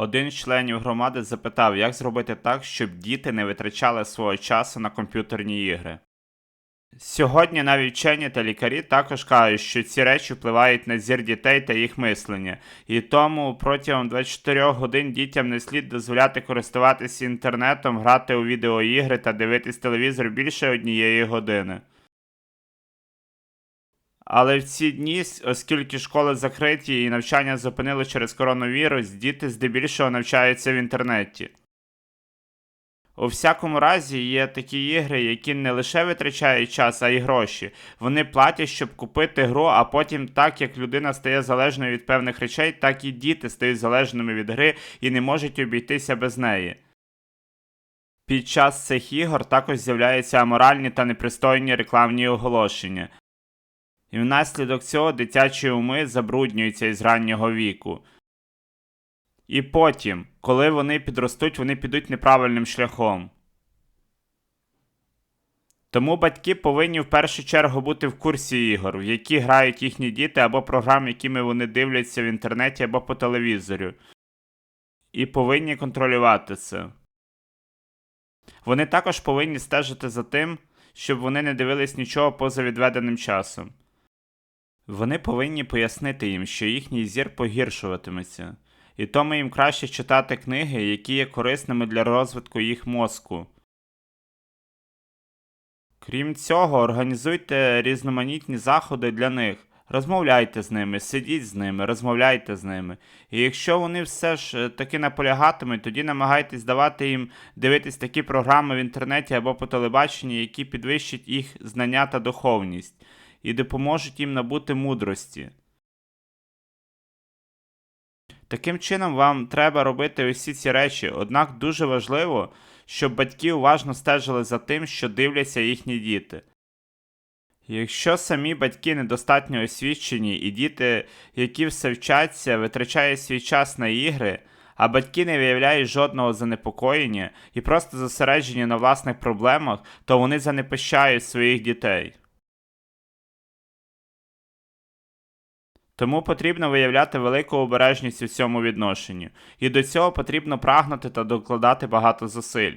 Один з членів громади запитав, як зробити так, щоб діти не витрачали свого часу на комп'ютерні ігри. Сьогодні навіть вчені та лікарі також кажуть, що ці речі впливають на зір дітей та їх мислення, і тому протягом 24 годин дітям не слід дозволяти користуватися інтернетом, грати у відеоігри та дивитись телевізор більше однієї години. Але в ці дні, оскільки школи закриті і навчання зупинили через коронавірус, діти здебільшого навчаються в інтернеті. У всякому разі, є такі ігри, які не лише витрачають час, а й гроші. Вони платять, щоб купити гру, а потім, так як людина стає залежною від певних речей, так і діти стають залежними від гри і не можуть обійтися без неї. Під час цих ігор також з'являються аморальні та непристойні рекламні оголошення. І внаслідок цього дитячі уми забруднюються із раннього віку. І потім, коли вони підростуть, вони підуть неправильним шляхом. Тому батьки повинні в першу чергу бути в курсі ігор, в які грають їхні діти або програм, якими вони дивляться в інтернеті або по телевізору. І повинні контролювати це. Вони також повинні стежити за тим, щоб вони не дивились нічого поза відведеним часом. Вони повинні пояснити їм, що їхній зір погіршуватиметься, і тому їм краще читати книги, які є корисними для розвитку їх мозку. Крім цього, організуйте різноманітні заходи для них. Розмовляйте з ними, сидіть з ними, розмовляйте з ними. І якщо вони все ж е, таки наполягатимуть, тоді намагайтесь давати їм дивитись такі програми в інтернеті або по телебаченні, які підвищать їх знання та духовність і допоможуть їм набути мудрості. Таким чином, вам треба робити усі ці речі, однак дуже важливо, щоб батьки уважно стежили за тим, що дивляться їхні діти. Якщо самі батьки недостатньо освічені і діти, які все вчаться, витрачають свій час на ігри, а батьки не виявляють жодного занепокоєння і просто зосереджені на власних проблемах, то вони занепищають своїх дітей. Тому потрібно виявляти велику обережність у цьому відношенні, і до цього потрібно прагнути та докладати багато зусиль.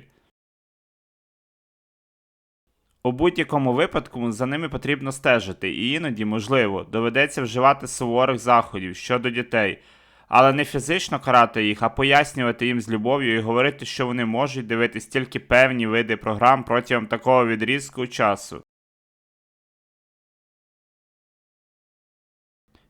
У будь-якому випадку за ними потрібно стежити, і іноді, можливо, доведеться вживати суворих заходів щодо дітей, але не фізично карати їх, а пояснювати їм з любов'ю і говорити, що вони можуть дивитись тільки певні види програм протягом такого відрізку часу.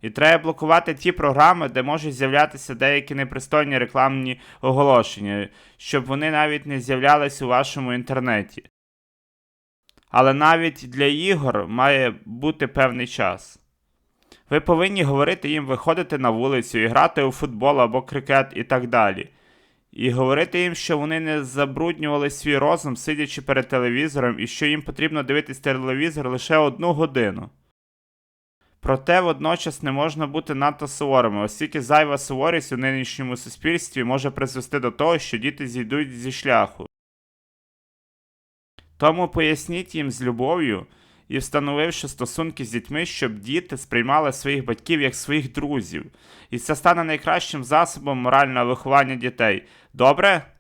І треба блокувати ті програми, де можуть з'являтися деякі непристойні рекламні оголошення, щоб вони навіть не з'являлись у вашому інтернеті. Але навіть для ігор має бути певний час. Ви повинні говорити їм виходити на вулицю і грати у футбол або крикет і так далі. І говорити їм, що вони не забруднювали свій розум, сидячи перед телевізором, і що їм потрібно дивитись телевізор лише одну годину. Проте водночас не можна бути надто суворими, оскільки зайва суворість у нинішньому суспільстві може призвести до того, що діти зійдуть зі шляху. Тому поясніть їм з любов'ю і встановивши стосунки з дітьми, щоб діти сприймали своїх батьків як своїх друзів, і це стане найкращим засобом морального виховання дітей. Добре?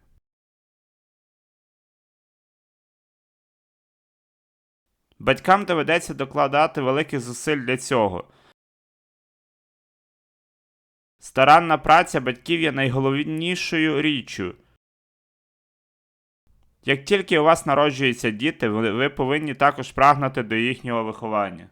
Батькам доведеться докладати великих зусиль для цього. Старанна праця батьків є найголовнішою річчю. Як тільки у вас народжуються діти, ви ви повинні також прагнути до їхнього виховання.